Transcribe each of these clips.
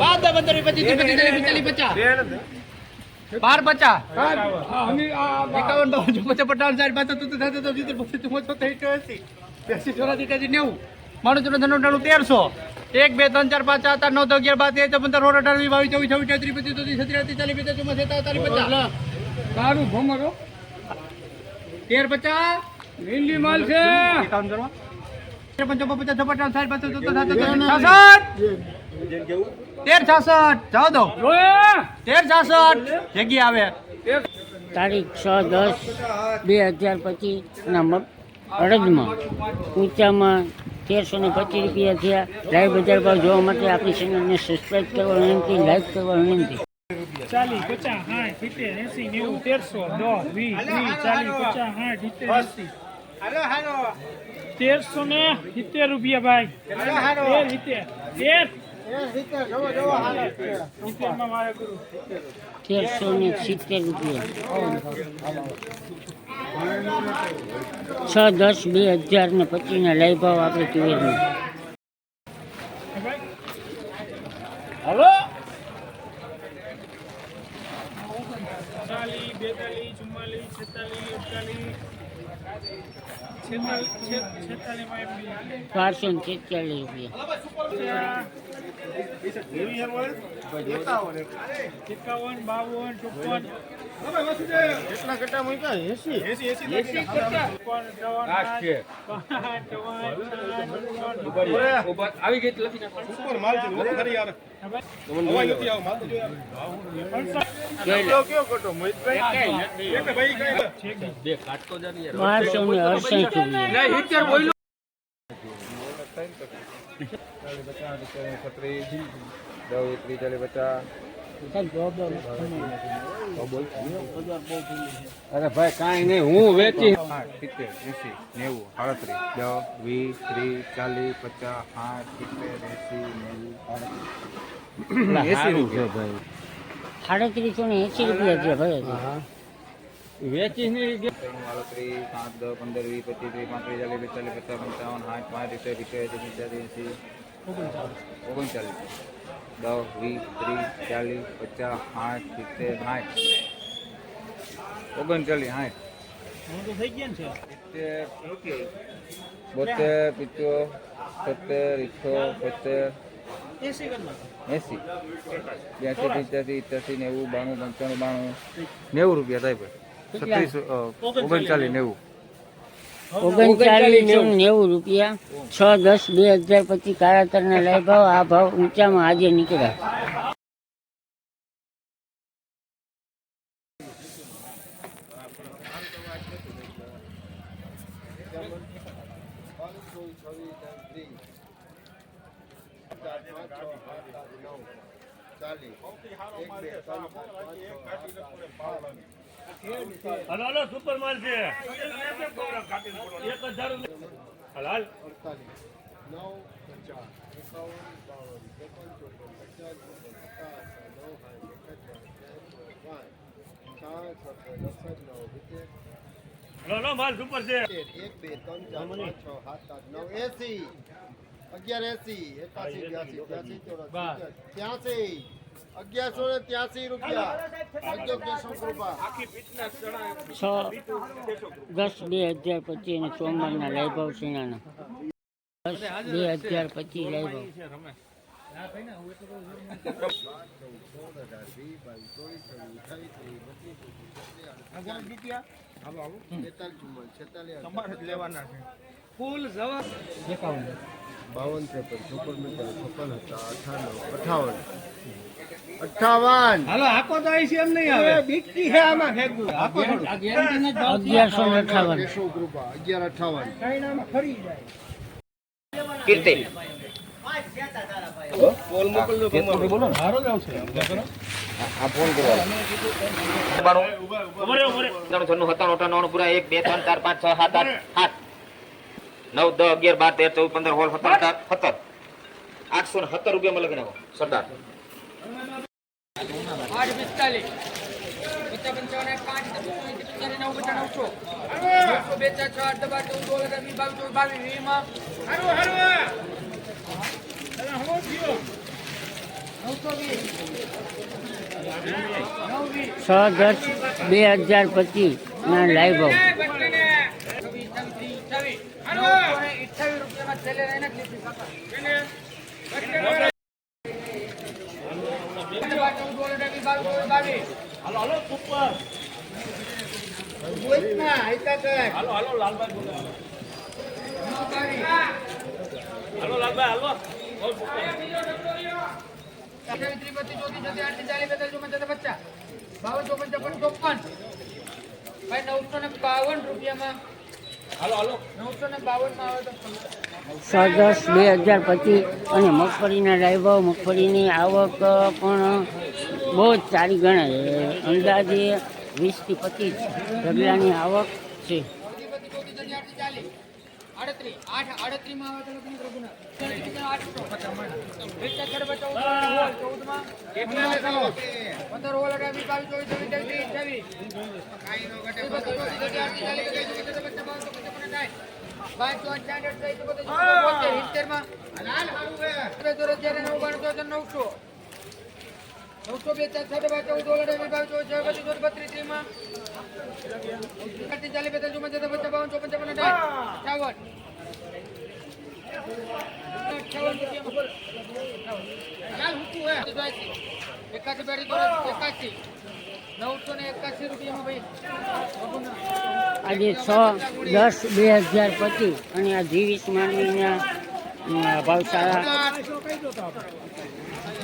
પાંચ દસ પંદર પચીસ ત્રીસ ચાલીસ પચાસ બાર પચાસ. એકાવન બાવન પચાસ સાઠ પાંચ સત્તર સાત સત્તર સિત્તેર પચીસ ચુમ્મોતેર સત્તર એંસી બ્યાસી ચોરાસી એકાસી નેવું. માણું ત્રણ ત્રણ તેરસો. એક બે ત્રણ ચાર પાંચ સાત આઠ નવ દસ અગિયાર બાર તેર પંદર સોળ અઢાર વીસ બાવીસ ચોવીસ છવ્વીસ ચોત્રીસ પચીસ ચોત્રીસ છત્રીસ ચાલીસ પચાસ ચોમાસ સત્તાવીસ પચાસ. સારું ભમરો તેર પચાસ. લીલી માલ છે. એકાવન કરવા તેર પંચોતેર પચાસ છપ્પન સાઠ પાંચ સત્તર સાત તેર છાસઠ દો તેર છાસઠ. જગ્યા આવે. તારીખ છ દસ બે હજાર પચીસ ના અડદમાં. ઊંચામાં તેરસો ને પચીસ રૂપિયા થયા. લાઈવ બજાર ભાવ જોવા માટે આપણી ચેનલને સબસ્ક્રાઈબ કરવા વિનંતી લાઈક કરવા વિનંતી. ચાલીસ પચાસ સાઠ સિત્તેર એસી નેવું તેરસો દસ વીસ ત્રીસ ચાલીસ પચાસ સાઠ સિત્તેર એસી. તેરસો ને સિત્તેર રૂપિયા ભાઈ. તેર સિત્તેર. તેર. તેરસો ને સિત્તેર રૂપિયા. છ દસ બે હજાર ને પચીસના લઈ ભાવ આપણે તુવેરના. હલો? બેતાલીસ ચુમ્માલીસ છેતાલીસમાં બારસો ને છેતાલીસ રૂપિયા. એકાવન બાવન ચોપન કેટલા કટા મૂક્યા એસી એસી એસી આવી ગઈ લખી ઉપર માલ છે ખરી યાર હવા નથી આવો અરે ભાઈ કાંઈ નહીં હું વેચી સિત્તેર એસી નેવું સાડત્રીસ દસ વીસ ત્રીસ ચાલીસ પચાસ સાઠ સિત્તેર એસી નેવું રૂપિયા. સાડત્રીસો ને એસી રૂપિયા છે ભાઈ વેચી નહીં આડત્રીસ સાત દસ પંદર વીસ પચીસ ત્રીસ પાંત્રીસ ચાલીસ પચાસ પંચાવન સાઠ પાંચ સિત્તેર સિત્તેર પંચાસી એસી ઓગણચાલીસ. દસ વીસ ત્રીસ ચાલીસ પચાસ સાઠ સિત્તેર સાઠ. ઓગણચાલીસ સાઠ. બોતેર પિત્તો સત્તર ઇઠ્ઠો સત્તર એસી બ્યાસી પંચ્યાસી ઇત્યાસી નેવું બાણું પંચાણું બાણું. નેવું રૂપિયા થાય ભાઈ. છત્રીસ ઓગણચાલીસ નેવું. ઓગણચાલીસો નેવું રૂપિયા. છ દસ બે હજાર પછી કાળાતરના લાઈ ભાવ આ ભાવ ઊંચામાં આજે નીકળ્યા. હલો હલો સુપર માલ છે. એક હજાર હાલ હાલ. હલો હલો માલ સુપર છે. એક બે ત્રણ ચાર પાંચ છ સાત આઠ નવ એસી અગિયાર એસી એકાસી બ્યાસી બ્યાસી ચોરાસી ત્યાસી. અગિયારસો ને ત્યાસી રૂપિયા. છ દસ બે હજાર પચીસ અને સોમવારના લાઈ ભાવ સિનાના દસ બે હજાર પચીસ લાઈ ભાવ બાવન ત્રેપન છપ્પન હતા અઠાણું અઠાવન. અઠાવન હાલો હાકો તો આવી છે એમ નહીં આવે બીકી છે આમાં ફેંકવું આકો અગિયારસો અઠાવન કેશવ કૃપા અગિયાર અઠાવન છન્નું સત્તાણું અઠાણું પૂરા એક બે ત્રણ ચાર પાંચ છ સાત આઠ સાત નવ દસ અગિયાર બાર તેર ચૌદ પંદર સોળ સત્તર અઢાર સત્તર આઠસો ને સત્તર રૂપિયામાં લખી નાખો સરદાર આઠ પિસ્તાલીસ પચાસ પંચાવન પાંચ નવ પચાસ બે ચાર છ આઠ બાર ચૌદ સોળ બાવીસ ચોવીસ બાવીસ દસ બે હજાર પચીસ ના લાઈવ રહીને જ લીધી કાકા. ચૌદ બોલો ડેબી બાવીસ બોલો બાવીસ. ગોઈતમાં, આયતા કર. અઠ્યાવીસ, ત્રીસ, બત્રીસ, ચોત્રીસ, છત્રીસ, આડત્રીસ, ચાલીસ, બેતાલીસ, ચુમ્માલીસ, છત્રીસ, પચાસ. બાવન, ચોપન, છપ્પન, ચોપન. ભાઈ નવસો ને બાવન રૂપિયામાં દસ બે હજાર પચીસ અને મગફળીના ડ્રાઈવર મગફળીની આવક પણ બહુ જ સારી ગણાય અંદાજે વીસથી પચીસ ઢગલાની આવક છે નવસો. નવસો બે ચાર છ બાર ચૌદ ઓગણ વીસ બાવીસ ચોવીસ ચોવીસ બત્રીસ ત્રીસમાં એકત્રીસ ચાલીસ બેતાલીસ ચુમ્માલીસ સત્તર પચાસ બાવન ચોપન એકાસી બેડી એકાસી નવસો ને એકાસી રૂપિયામાં ભાઈ આજે છ દસ બે હજાર પચીસ અને આ જીવીસ માંડવીના અમ, ભાવ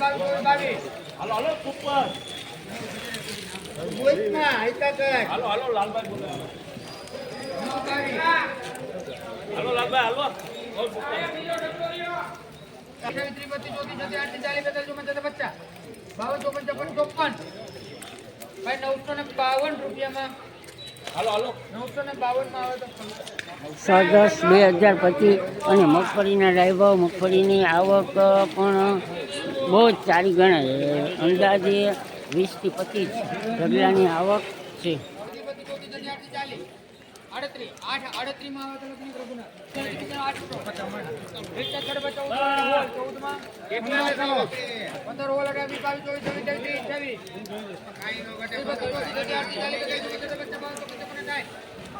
લો ચૌદ બોલો ડેબી બાવીસ બોલો ગોઈતમાં, આયતા કર. આડત્રીસ ચાલીસ બેતાલીસ ચુમ્માલીસ સત્તર પચાસ. બાવન ચોપન છપ્પન ચોપન. ભાઈ નવસો ને બાવન રૂપિયામાં નવસો ને બાવનમાં આવે તો છ બે હજાર પચીસ. અને મગફળીના લાઈવ મગફળીની આવક પણ બહુ જ સારી ગણાય. અંદાજે વીસથી પચીસ ઢગલાની આવક છે. પંદર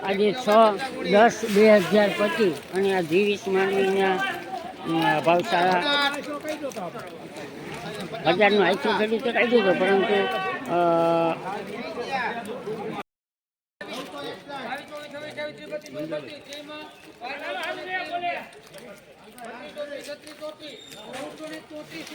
આજે છ દસ બે હજાર પચીસ અને આ જીવીસ માંડવીના ભાવ હજારનું આઈસો ખેડૂત તો કાઢી દીધો પરંતુ ચોત્રીસ,